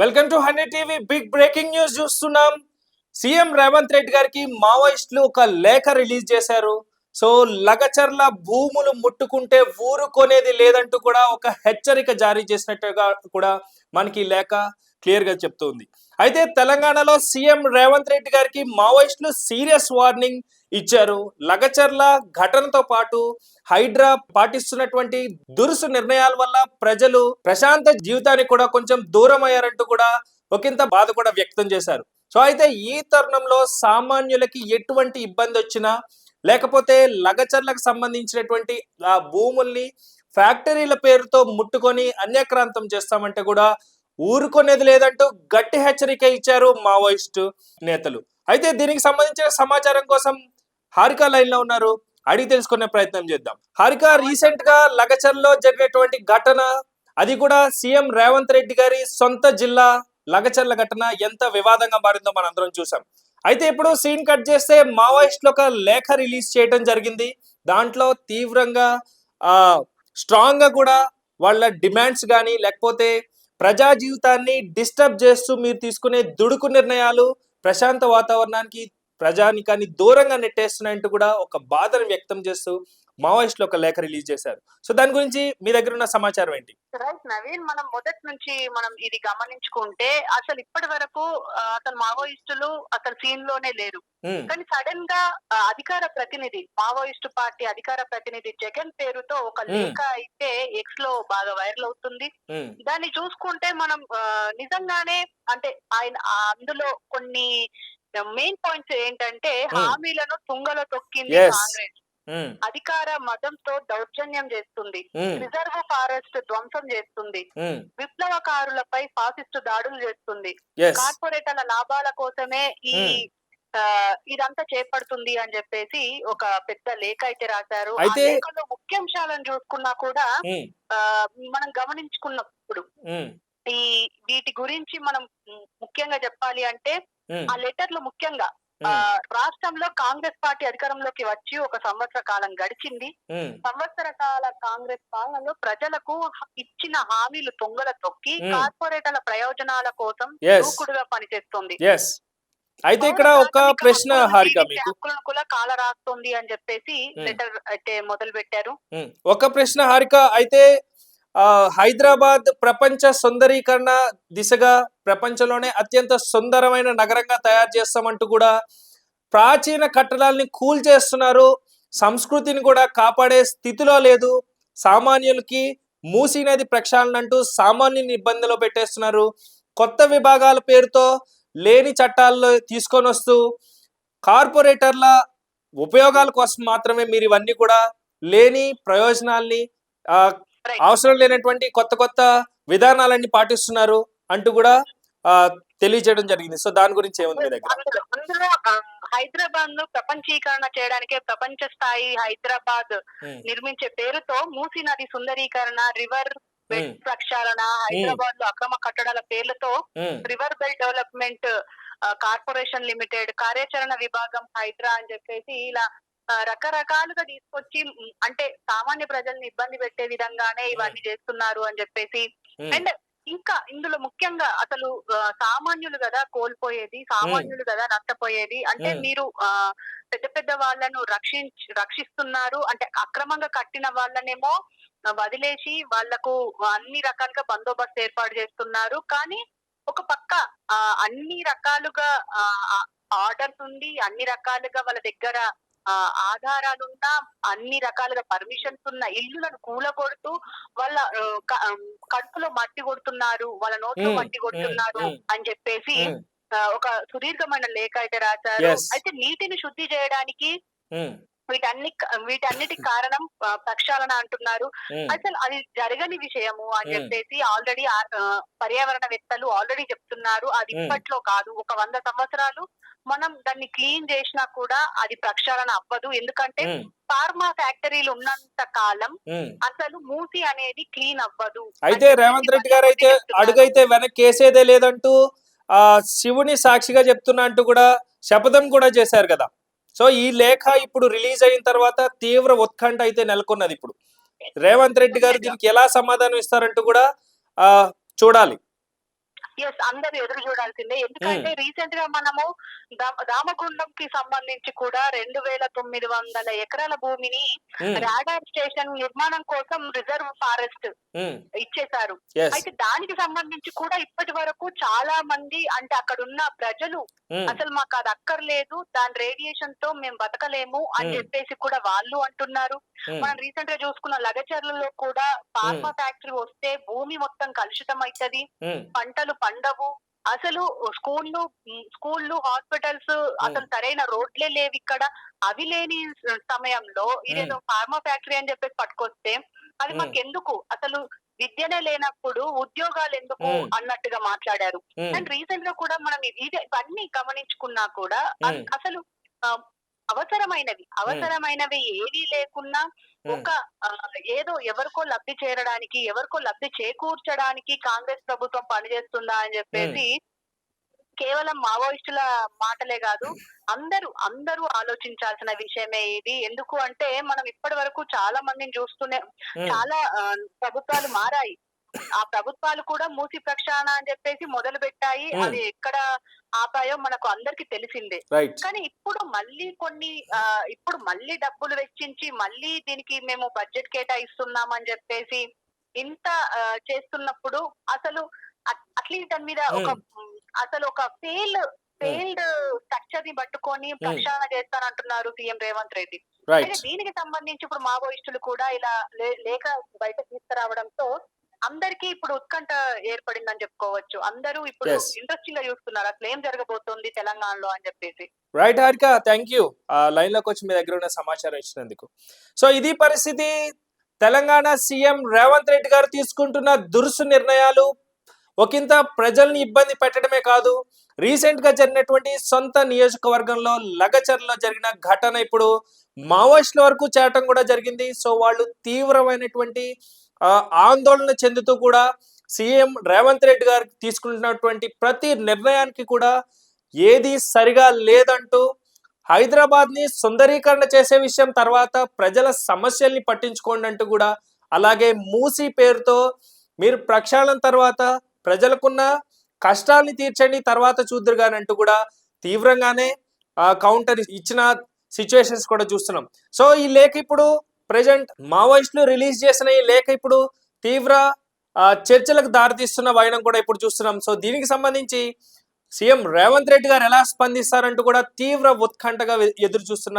Welcome to hundred TV big breaking news చూస్తున్నాం. CM Revanth Reddy గారికి మావోయిస్టులు ఒక లేఖ రిలీజ్ చేశారు. సో లగచర్ల భూములు ముట్టుకుంటే ఊరుకొనేది లేదంటూ కూడా ఒక హెచ్చరిక జారీ చేసినట్టుగా కూడా మనకి లేఖ క్లియర్గా చెప్తుంది. అయితే తెలంగాణలో సీఎం రేవంత్ రెడ్డి గారికి మావోయిస్టులు సీరియస్ వార్నింగ్ ఇచ్చారు. లగచర్ల ఘటనతో పాటు హైడ్రా పాటిస్తున్నటువంటి దురుసు నిర్ణయాల వల్ల ప్రజలు ప్రశాంత జీవితానికి కూడా కొంచెం దూరం అయ్యారంటూ కూడా ఒకంత బాధ కూడా వ్యక్తం చేశారు. సో అయితే ఈ తరుణంలో సామాన్యులకి ఎటువంటి ఇబ్బంది వచ్చినా లేకపోతే లగచర్లకు సంబంధించినటువంటి ఆ భూముల్ని ఫ్యాక్టరీల పేరుతో ముట్టుకొని అన్యక్రాంతం చేస్తామంటే కూడా ఊరుకునేది లేదంటూ గట్టి హెచ్చరిక ఇచ్చారు మావోయిస్టు నేతలు. అయితే దీనికి సంబంధించిన సమాచారం కోసం హారిక లైన్లో ఉన్నారు. అడిగి తెలుసుకునే ప్రయత్నం చేద్దాం. హారిక రీసెంట్గా లగచర్లో జరిగినటువంటి ఘటన అది కూడా సీఎం రేవంత్ రెడ్డి గారి సొంత జిల్లా లగచర్ల ఘటన ఎంత వివాదంగా మారిందో మనం అందరం చూసాం అయితే ఇప్పుడు సీన్ కట్ చేస్తే మావోయిస్టులు ఒక లేఖ రిలీజ్ చేయడం జరిగింది. దాంట్లో తీవ్రంగా ఆ స్ట్రాంగ్గా కూడా వాళ్ళ డిమాండ్స్ కానీ లేకపోతే ప్రజా జీవితాన్ని డిస్టర్బ్ చేస్తూ మీరు తీసుకునే దుడుకు నిర్ణయాలు ప్రశాంత వాతావరణానికి ప్రజానికాన్ని దూరంగా నెట్టేస్తున్నాయంటూ కూడా ఒక బాధను వ్యక్తం చేస్తూ మావోయిస్టులు ఒక లేఖ రిలీజ్ చేశారు. సో దాని గురించి మీ దగ్గర ఉన్న సమాచారం ఏంటి? రైట్ నవీన్ మనం మొదటి నుంచి మనం ఇది గమనించుకుంటే అసలు ఇప్పటి వరకు అసలు మావోయిస్టులు అసలు సీన్లోనే లేరు. కానీ సడన్గా అధికార ప్రతినిధి మావోయిస్టు పార్టీ అధికార ప్రతినిధి జగన్ పేరుతో ఒక. లేఖ అయితే ఎక్స్లో బాగా వైరల్ అవుతుంది. దాన్ని చూసుకుంటే మనం నిజంగానే అంటే ఆయన అందులో కొన్ని మెయిన్ పాయింట్స్ ఏంటంటే. హామీలను తుంగలో తొక్కింది. కాంగ్రెస్. అధికార మతంతో దౌర్జన్యం చేస్తుంది. రిజర్వ్ ఫారెస్ట్ ధ్వంసం చేస్తుంది. విప్లవకారులపై ఫాసిస్టు దాడులు చేస్తుంది. కార్పొరేటర్ల లాభాల కోసమే ఈ ఇదంతా చేపడుతుంది అని చెప్పేసి ఒక పెద్ద లేఖ అయితే రాశారు. ఆ లేఖలో ముఖ్యాంశాలను చూసుకున్నా కూడా మనం గమనించుకున్నప్పుడు ఈ వీటి గురించి మనం ముఖ్యంగా చెప్పాలి అంటే ఆ లెటర్లో ముఖ్యంగా రాష్ట్రంలో కాంగ్రెస్ పార్టీ అధికారంలోకి వచ్చి ఒక సంవత్సర కాలం గడిచింది సంవత్సర కాల కాంగ్రెస్ పాలనలో ప్రజలకు ఇచ్చిన హామీలు తొంగల తొక్కి. కార్పొరేటర్ల ప్రయోజనాల కోసం. దూకుడుగా పనిచేస్తుంది. అయితే ఇక్కడ ఒక ప్రశ్న హారిక మీకు కూడా కాల రాస్తుంది అని చెప్పేసి. లెటర్ అయితే మొదలు పెట్టారు ఒక ప్రశ్న హారిక అయితే హైదరాబాద్ ప్రపంచ సుందరీకరణ దిశగా ప్రపంచంలోనే అత్యంత సుందరమైన నగరంగా తయారు చేస్తామంటూ కూడా ప్రాచీన కట్టడాల్ని కూల్ చేస్తున్నారు. సంస్కృతిని కూడా కాపాడే స్థితిలో లేదు. సామాన్యులకి మూసీ నది ప్రక్షాళన అంటూ సామాన్యుని ఇబ్బందిలో పెట్టేస్తున్నారు. కొత్త విభాగాల పేరుతో లేని చట్టాల్లో తీసుకొని వస్తూ కార్పొరేటర్ల ఉపయోగాల కోసం మాత్రమే మీరు ఇవన్నీ కూడా లేని ప్రయోజనాల్ని అవసరం లేనటువంటి కొత్త కొత్త విధానాలన్నీ పాటిస్తున్నారు అంటూ కూడా తెలియజేయడం జరిగింది. సో దాని గురించి ఏముంది మీ దగ్గర? హైదరాబాద్ను ప్రపంచీకరణ చేయడానికే ప్రపంచ స్థాయి హైదరాబాద్ ఉమ్, నిర్మించే పేరుతో మూసీ నది సుందరీకరణ రివర్ బెడ్ Hmm. ప్రక్షాళన హైదరాబాద్లో అక్రమ కట్టడాల పేర్లతో river belt development corporation limited కార్యాచరణ విభాగం హైడ్రా అని చెప్పేసి ఇలా రకరకాలుగా తీసుకొచ్చి అంటే సామాన్య ప్రజల్ని ఇబ్బంది పెట్టే విధంగానే ఇవన్నీ చేస్తున్నారు అని చెప్పేసి. అండ్ ఇంకా ఇందులో ముఖ్యంగా అసలు సామాన్యులు కదా కోల్పోయేది సామాన్యులు కదా నష్టపోయేది. అంటే. మీరు ఆ, పెద్ద పెద్ద వాళ్ళను రక్షించ రక్షిస్తున్నారు. అంటే అక్రమంగా కట్టిన వాళ్ళనేమో వదిలేసి వాళ్ళకు అన్ని రకాలుగా బందోబస్తు ఏర్పాటు చేస్తున్నారు. కానీ ఒక పక్క ఆ, అన్ని రకాలుగా ఆర్డర్స్ ఉంది అన్ని రకాలుగా వాళ్ళ దగ్గర ఆధారాలున్నా అన్ని రకాలుగా పర్మిషన్స్ ఉన్న ఇల్లులను కూలగొడుతూ వాళ్ళ కడుపులో మట్టి కొడుతున్నారు వాళ్ళ నోట్లో మట్టి కొడుతున్నారు. అని చెప్పేసి ఒక సుదీర్ఘమైన లేఖ అయితే రాశారు. అయితే నీటిని శుద్ధి చేయడానికి వీటన్ని వీటన్నిటికి కారణం ప్రక్షాళన అంటున్నారు అసలు అది జరగని విషయము అని. చెప్పేసి ఆల్రెడీ పర్యావరణవేత్తలు ఆల్రెడీ చెప్తున్నారు అది. ఇప్పట్లో కాదు ఒక వంద సంవత్సరాలు మనం దాన్ని క్లీన్ చేసినా కూడా అది ప్రక్షాళన అవ్వదు. ఎందుకంటే ఫార్మా ఫ్యాక్టరీలు ఉన్నంత కాలం. అసలు మూసి అనేది క్లీన్ అవ్వదు. అయితే రేవంత్ రెడ్డి గారు అయితే. అడుగైతే వెనక్కి వేసేదే లేదంటూ ఆ శివుని సాక్షిగా చెప్తున్నా అంటూ కూడా శపథం కూడా చేశారు కదా. సో ఈ లేఖ ఇప్పుడు రిలీజ్ అయిన తర్వాత తీవ్ర ఉత్కంఠ అయితే నెలకొన్నది ఇప్పుడు. రేవంత్ రెడ్డి గారు దీనికి ఎలా సమాధానం ఇస్తారంటూ కూడా ఆ చూడాలి. ఎస్ అందరూ ఎదురు చూడాల్సిందే. ఎందుకంటే రీసెంట్గా మనము రామగుండం కి సంబంధించి కూడా రెండు వేల తొమ్మిది వందల ఎకరాల భూమిని ఉమ్, రాడార్ స్టేషన్ నిర్మాణం కోసం రిజర్వ్ ఫారెస్ట్ ఉమ్, ఇచ్చేశారు. అయితే దానికి సంబంధించి కూడా ఇప్పటి వరకు చాలా మంది అంటే అక్కడ ఉన్న ప్రజలు అసలు మాకు అది అక్కర్లేదు దాని రేడియేషన్తో మేము బతకలేము అని Hmm. చెప్పేసి కూడా వాళ్ళు అంటున్నారు. మనం రీసెంట్గా చూసుకున్న లగచర్లలో కూడా ఫార్మా ఫ్యాక్టరీ వస్తే భూమి మొత్తం కలుషితం అవుతది పంటలు పండవు. అసలు స్కూళ్ళు స్కూళ్ళు హాస్పిటల్స్ అసలు సరైన రోడ్లే లేవు ఇక్కడ. అవి లేని సమయంలో ఇదేదో ఫార్మా ఫ్యాక్టరీ అని చెప్పేసి పట్టుకొస్తే అది. మాకెందుకు? అసలు విద్యనే లేనప్పుడు ఉద్యోగాలు ఎందుకు. అన్నట్టుగా మాట్లాడారు. అండ్ రీసెంట్గా కూడా మనం ఇవన్నీ గమనించుకున్నా కూడా. అసలు అవసరమైనవి అవసరమైనవి ఏవీ లేకున్నా ఒక ఏదో ఎవరికో లబ్ధి చేరడానికి ఎవరికో లబ్ధి చేకూర్చడానికి కాంగ్రెస్ ప్రభుత్వం పనిచేస్తుందా అని చెప్పేసి కేవలం మావోయిస్టుల మాటలే కాదు అందరూ అందరూ ఆలోచించాల్సిన విషయమే ఇది. ఎందుకు అంటే మనం ఇప్పటి వరకు చాలా మందిని చూస్తూనే చాలా ప్రభుత్వాలు మారాయి. ఆ ప్రభుత్వాలు కూడా మూసి ప్రక్షాళన అని చెప్పేసి మొదలు పెట్టాయి. అది ఎక్కడ ఆపాయో మనకు అందరికి తెలిసిందే. కానీ ఇప్పుడు మళ్ళీ కొన్ని ఇప్పుడు మళ్ళీ డబ్బులు వెచ్చించి మళ్ళీ దీనికి మేము బడ్జెట్ కేటాయిస్తున్నామని చెప్పేసి ఇంత చేస్తున్నప్పుడు అసలు అట్లీస్ట్ దాని మీద ఒక అసలు ఒక ఫెయిల్ ఫెయిల్డ్ స్ట్రక్చర్ని పట్టుకొని ప్రక్షాళన చేస్తానంటున్నారు సీఎం రేవంత్ రెడ్డి. దీనికి సంబంధించి ఇప్పుడు మావోయిస్టులు కూడా ఇలా లే- లేఖ బయట తీసుకురావడంతో అందరికీ ఇప్పుడు ఉత్కంఠ ఏర్పడిందని చెప్పుకోవచ్చు. అందరూ ఇప్పుడు. ఇంట్రెస్టింగ్గా చూస్తున్నారు. అసలు ఏం జరగబోతోంది తెలంగాణలో అని చెప్పేసి. రైట్ హారిక థ్యాంక్ యూ లైన్లోకి వచ్చి మీ దగ్గర ఉన్న సమాచారం ఇచ్చినందుకు. సో ఇది పరిస్థితి. తెలంగాణ సీఎం రేవంత్ రెడ్డి గారు తీసుకుంటున్న దురుసు నిర్ణయాలు ఒకంత ప్రజల్ని ఇబ్బంది పెట్టడమే కాదు రీసెంట్గా జరిగినటువంటి సొంత నియోజకవర్గంలో లగచర్లో జరిగిన ఘటన ఇప్పుడు మావోయిస్టుల వరకు చేరటం కూడా జరిగింది. సో వాళ్ళు తీవ్రమైనటువంటి ఆందోళన చెందుతూ కూడా సీఎం రేవంత్ రెడ్డి గారు తీసుకుంటున్నటువంటి ప్రతి నిర్ణయానికి కూడా ఏది సరిగా లేదంటూ హైదరాబాద్ని సుందరీకరణ చేసే విషయం తర్వాత ప్రజల సమస్యల్ని పట్టించుకోండి అంటూ కూడా అలాగే మూసి పేరుతో మీరు ప్రక్షాళన తర్వాత ప్రజలకున్న కష్టాల్ని తీర్చండి తర్వాత చూద్దరు కానీ అంటూ కూడా తీవ్రంగానే కౌంటర్ ఇచ్చిన సిచ్యువేషన్స్ కూడా చూస్తున్నాం. సో ఈ లేఖ ఇప్పుడు ప్రజెంట్ మావోయిస్టులు రిలీజ్ చేసిన ఈ లేఖ ఇప్పుడు తీవ్ర ఆ, చర్చలకు దారితీస్తున్న వైనం కూడా ఇప్పుడు చూస్తున్నాం. సో దీనికి సంబంధించి సీఎం రేవంత్ రెడ్డి గారు ఎలా స్పందిస్తారంటూ కూడా తీవ్ర ఉత్కంఠగా ఎదురు చూస్తున్న